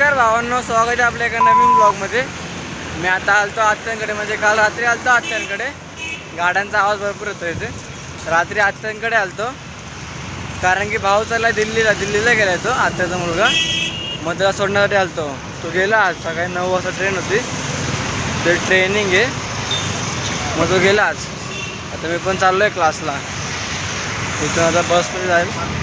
नमस्कार भावांनो स्वागत आहे आपल्या एका नवीन ब्लॉगमध्ये मी आता आलतो आत्यांकडे म्हणजे काल रात्री आलतो आत्यांकडे. गाड्यांचा आवाज भरपूर होतो इथे. रात्री आत्यांकडे आलतो. कारण की भाऊ चालला दिल्लीला दिल्लीला गेला तो आत्याचा मुलगा. मग त्याला सोडण्यासाठी आलतो. तो गेला आज सकाळी नऊ वाजता ट्रेन होती. ते ट्रेनिंग आहे. मग तो गेला आज. आता मी पण चाललो आहे क्लासला इथून आता बसमध्ये जाईल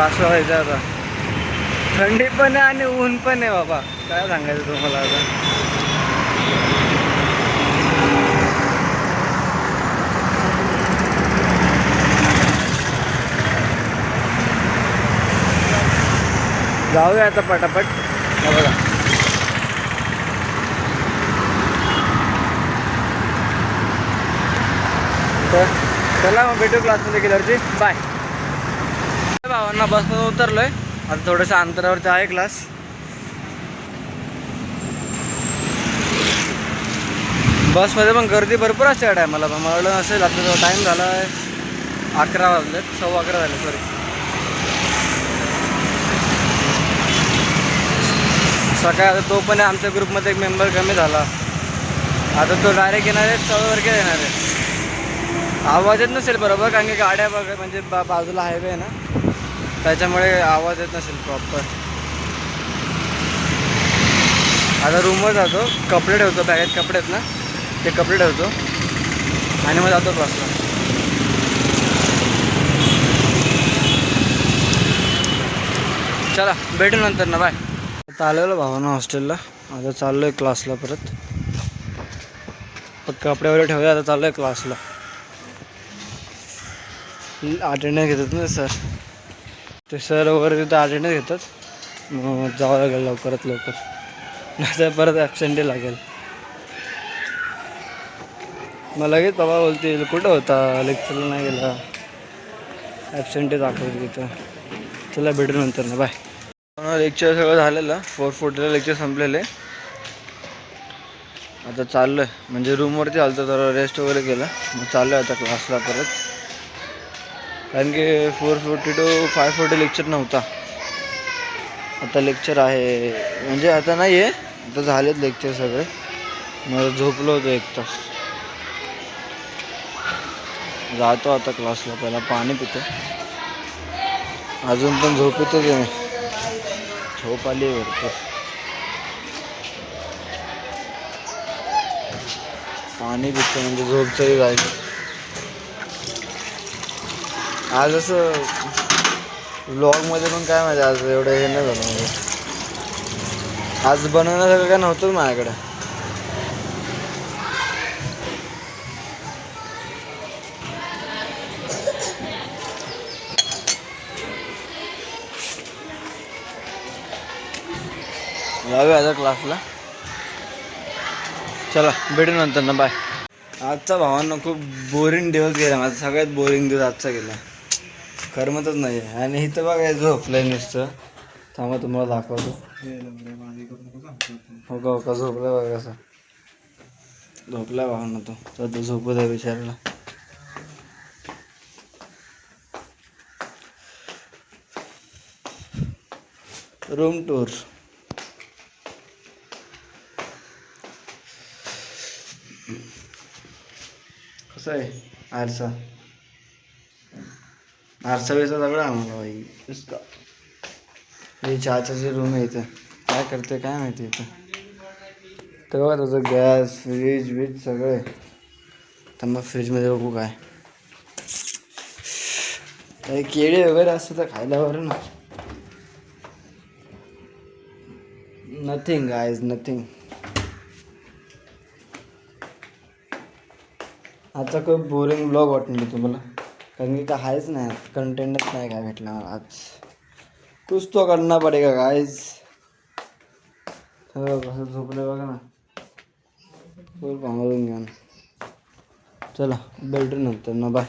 क्लासला व्हायचं आता. थंडी पण आहे आणि ऊन पण आहे बाबा. काय सांगायचं तुम्हाला आता? जाऊया आता पटापट. बघा. तर चला मग भेटू क्लासमध्ये गेल्यावरती बाय भावांना बसमध्ये उतरलोय. आता थोडंसं अंतरावरती आहे क्लास बसमध्ये पण गर्दी भरपूर असते या टायमाला पण मला वाटलं आता जो टाईम झाला आहे अकरा वाजले सव्वा अकरा झाले सॉरी सकाळी आता तो पण आहे आमच्या ग्रुपमध्ये एक मेंबर कमी झाला. आता तो डायरेक्ट येणार आहे चौवरके येणार आहे. आवाजच नसेल बरोबर कारण की गाड्या बघ म्हणजे बा बाजूला हायवे आहे ना. त्याच्यामुळे आवाज येत नसेल प्रॉपर आता रूमवर जातो. कपडे ठेवतो बॅगेत कपडे आहेत ना? ते कपडे ठेवतो. आणि मग जातो क्लासला चला भेटू नंतर ना बाय आता आलेलो भावाना हॉस्टेलला आता चाललो आहे क्लासला परत. कपडे वगैरे ठेवले आता चाललो आहे क्लासला अटेंडन्स घेतात ना सर ते सर वगैरे तिथं अटेंडन्स घेतात मग जावं लागेल लवकरात लवकर. नाही तर परत ॲबसेंटी लागेल. मग लगेच बाबा बोलतील कुठं होता? लेक्चरला नाही गेला. ॲबसेंटी दाखवते तिथं. चला भेटू नंतर ना बाय लेक्चर सगळं झालेलं. फोर फोर्टीला लेक्चर संपलेले. आता चाललं आहे म्हणजे रूमवरती आलं तर रेस्ट वगैरे केला. मग चाललं आहे आता क्लासला परत. कारण की four forty two five forty lecture नव्हता. आता लेक्चर आहे. म्हणजे आता नाही आहे. आता झालेत लेक्चर सगळे. मला झोपलो होतो एक तास. जातो आता क्लासला पहिला पाणी पितो. अजून पण झोप येतच आहे झोप आली आहे भरपूर. पाणी पितो म्हणजे झोप तरी जायचं आज असं ब्लॉगमध्ये पण काय माहिती आज एवढं हे नाही झालं म्हणजे. आज बनवण्यासारखं काय नव्हतंच माझ्याकडे. जाऊया आता क्लासला चला भेटू नंतर ना बाय आजचा भावांना खूप बोरिंग दिवस गेला माझा सगळ्यात बोरिंग दिवस आजचा गेला. करमतच नाही. आणि इथं बघा झोपलंय नुसतं थांबा तुम्हाला दाखवतो. हो का हो का झोपला बघा असं झोपला भावांना तो. तर तो झोपत आहे विचारला रूम टूर कसं आहे? आरसा. आरसा बिरसा सगळं आम्हाला बाई. हे चहाचं जे रूम आहे इथं काय करते काय माहिती इथं? तर बघा त्याचं गॅस फ्रीज बीज सगळं तर मग फ्रीजमध्ये बघू काय. केळी वगैरे असतं तर खायला बरं ना. नथिंग गायज नथिंग आजचा खूप बोरिंग ब्लॉग वाटलं तुम्हाला. कारण की काय आहेच नाही कंटेंटच नाही काय भेटला मला आज कुछ तो करना पडेगा गाईज कसं झोपलं बघा ना। फुल पांघरून घेऊन चला भेटू नंतर ना बाय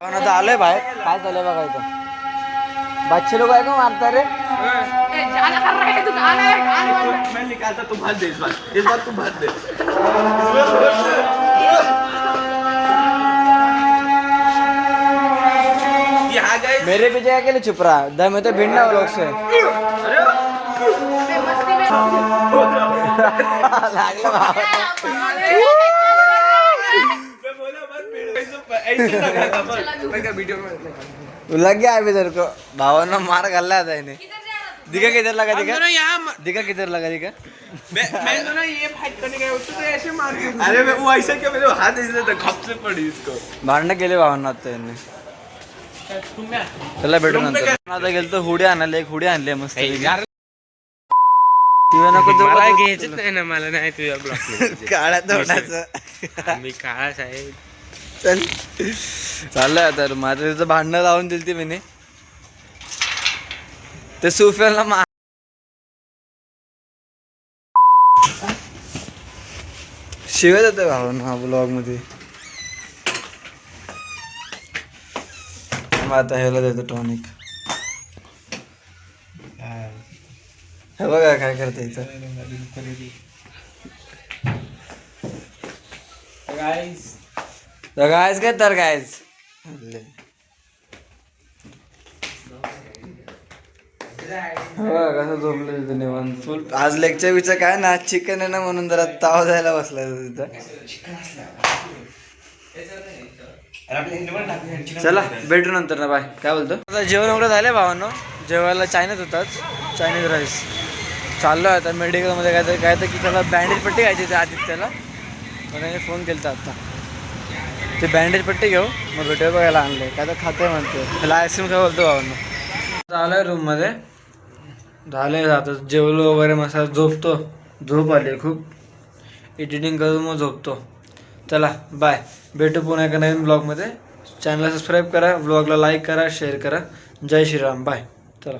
पण आता आलोय बाहेर काय चाललंय बघा इथं बच्चे लोक आहे का मारता रे। मैं निकालता तू भाग दे इस बार। इस बार तू भाग दे। मेरे पीछे अकेले चुप रहा? दर मैं तो भिड़ना लोग से। लग गया अभी तेरे को। भावन ने मार कर लिया था इन्हें। दिखा किधर लगा दिखा। दिखा किधर लगा दिखा। मैं मैं तो ना ये फाइट करने गया उसको तो ऐसे मार अरे मैं वो ऐसा क्या मेरे हाथ इसलिए तो खप से पड़ी इसको। मारने के लिए भावना आते तो हैं त्याला भेटू नंतर. आता गेलतो हुडी आणायला एक हुडी आणली मस्त मला? घ्यायचंच नाही ना मला नाही तुझ्या ब्लॉक काळ्या तोंडाचं. मी काळा साहेब. चल. चाललंय आता माझं तिथं भांडणं लावून दिली ती मी ते सुफेलला मा शिवाय जाते भावानं हा ब्लॉगमध्ये. मग आता ह्याला देतो टॉनिक हे बघा काय करते इथं गायच काय तर गायच हो कसं झोपलं तिथं निवांत फुल आज लेक्चर विचार काय ना चिकन आहे ना म्हणून जरा ताव जायला बसला तिथं. चला भेटू नंतर ना बाय काय बोलतो? आता जेवण वगैरे झालं भावांनो. जेवायला चायनीज होताच चायनीज राईस. चाललो आता मेडिकलमध्ये काय तर काय तर की त्याला बँडेज पट्टी घ्यायची होती आदित्यला. त्याने फोन केला आता. ते बँडेज पट्टी घेऊ. मग भेटूया बघायला आणले काय तर खाते म्हणते त्याला आईस्क्रीम काय बोलतो भावांनो. आलोय रूममध्ये झालंय आता जेवलो वगैरे मसाला झोपतो. झोप आली खूप. एडिटिंग करून मग झोपतो. चला बाय भेटू पुन्हा एका नवीन ब्लॉगमध्ये चॅनलला सबस्क्राईब करा ब्लॉगला लाईक करा शेअर करा. जय श्रीराम. बाय चला.